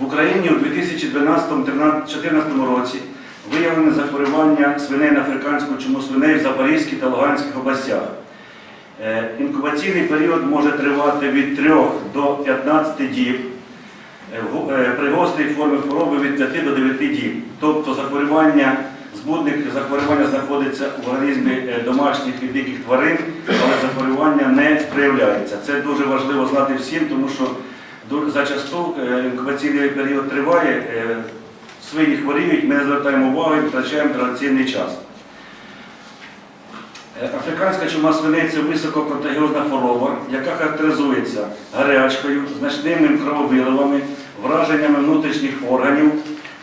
В Україні у 2012-2014 році виявлено захворювання свиней на африканську чуму свиней в Запорізькій та Луганських областях. Е, Інкубаційний період може тривати від 3 до 15 діб. Е, е, При гострій формі хвороби від 5 до 9 діб. Тобто захворювання, збудник захворювання знаходиться в організмі домашніх і диких тварин, але захворювання не проявляється. Це дуже важливо знати всім, тому що зачасту е, інкубаційний період триває, е, свині хворіють, ми не звертаємо увагу і втрачаємо драгоцінний час. Е, Африканська чума свиней це висококонтагіозна хвороба, яка характеризується гарячкою, значними крововиливами, враженнями внутрішніх органів,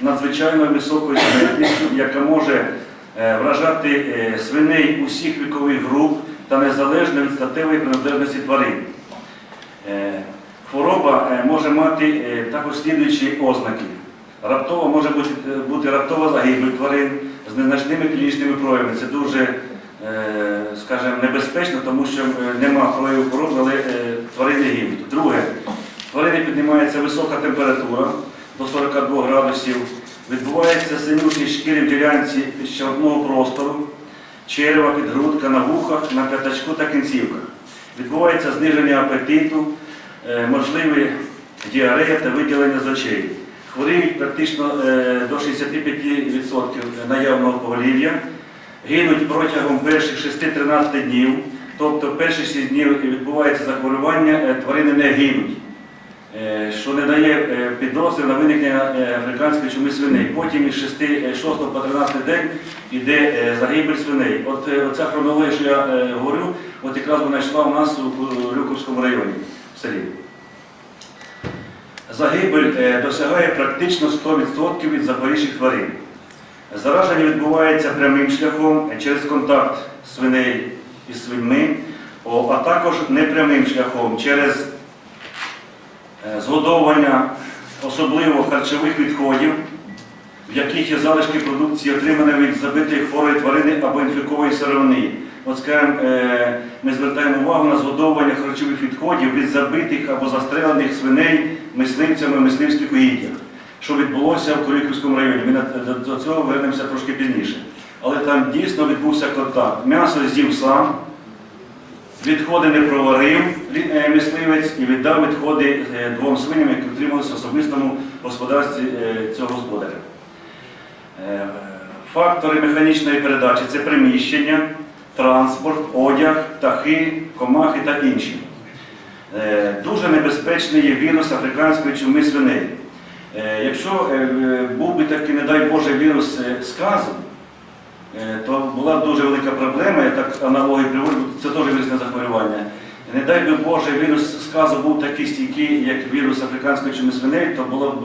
надзвичайно високою смертністю, яка може вражати свиней усіх вікових груп та незалежно від статевої приналежності тварин. Хвороба е, може мати е, також слідуючі ознаки. Раптово може бути, е, бути раптова загибель тварин з незначними клінічними проявами. Це дуже, скажімо, небезпечно, тому що нема прояву хвороби, але тварини гинуть. Друге, тварини піднімається висока температура до 42 градусів, відбувається синюші шкіри в ділянці щелепного простору, черева, підгрудка, на вухах, на п'ятачку та кінцівках. Відбувається зниження апетиту, можливі діарея та виділення з очей. Хворіють практично е, до 65% наявного поголів'я, гинуть протягом перших 6-13 днів, тобто перші 6 днів відбувається захворювання, е, тварини не гинуть, е, що не дає е, підозри на виникнення е, африканської чуми свиней. Потім із 6, 6 по 13 день йде е, загибель свиней. От е, оця хронологія, що я е, говорю, от якраз вона йшла у нас у Люковському районі в селі. Загибель е, досягає практично 100% від запоріжчих тварин. Зараження відбувається прямим шляхом е, через контакт свиней із свиньми, а також непрямим шляхом через е, згодовування особливо харчових відходів, в яких є залишки продукції, отриманої від забитої хворої тварини або інфікової сировини. От скажімо, е, ми звертаємо увагу на згодовування харчових відходів від забитих або застрелених свиней мисливцями мисливських угіддях, що відбулося в Куликівському районі. Ми до- цього вернемося трошки пізніше. Але там дійсно відбувся контакт. М'ясо з'їв сам, відходи не проварив е, мисливець і віддав відходи е, двом свиням, які утримувалися в особистому господарстві цього господаря. Фактори механічної передачі це приміщення, транспорт, одяг, птахи, комахи та інші. Е, Дуже небезпечний є вірус африканської чуми свиней. Е, Якщо е, був би такий, не дай Боже, вірус сказу, то була б дуже велика проблема, я так аналогію приводжу, це теж вірусне захворювання. Не дай би Боже, вірус сказу був такий стійкий, як вірус африканської чуми свиней, то була б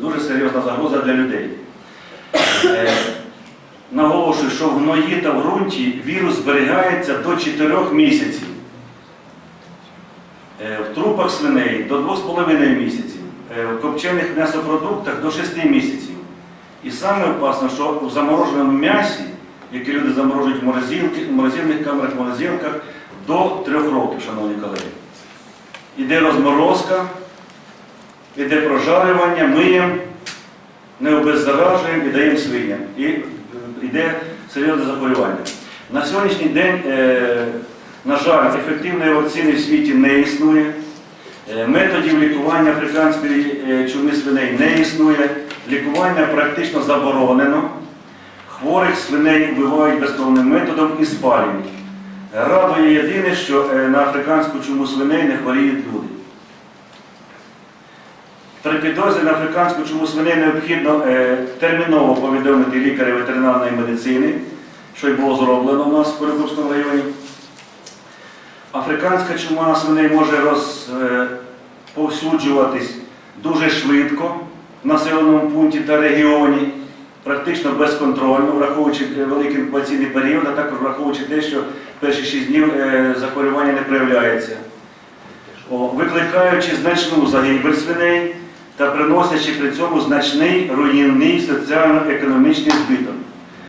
дуже серйозна загроза для людей. Е, що в гної та в ґрунті вірус зберігається до 4 місяців. Е, В трупах свиней до 2,5 місяців, Е, в копчених м'ясопродуктах до 6 місяців. І саме опасно, що у замороженому м'ясі, яке люди заморожують в морозилки, в морозильних камерах, в морозилках, до 3 років, шановні колеги. Іде розморозка, іде прожарювання, миємо, не обеззаражуємо і даємо свиням. І е, йде серйозне захворювання. На сьогоднішній день, е, на жаль, ефективної вакцини в світі не існує. Е, Методів лікування африканської е, чуми свиней не існує. Лікування практично заборонено. Хворих свиней вбивають безкровним методом і спалюють. Радує єдине, що на африканську чуму свиней не хворіють люди. При підозрі на африканську чуму свиней необхідно е, терміново повідомити лікаря ветеринарної медицини, що й було зроблено у нас в Полюбовському районі. Африканська чума свиней може розповсюджуватись дуже швидко в населеному пункті та регіоні, практично безконтрольно, враховуючи е, великий інкубаційний період, а також враховуючи те, що перші 6 днів е, захворювання не проявляється. Викликаючи значну загибель свиней та приносячи при цьому значний руйнівний соціально-економічний збиток.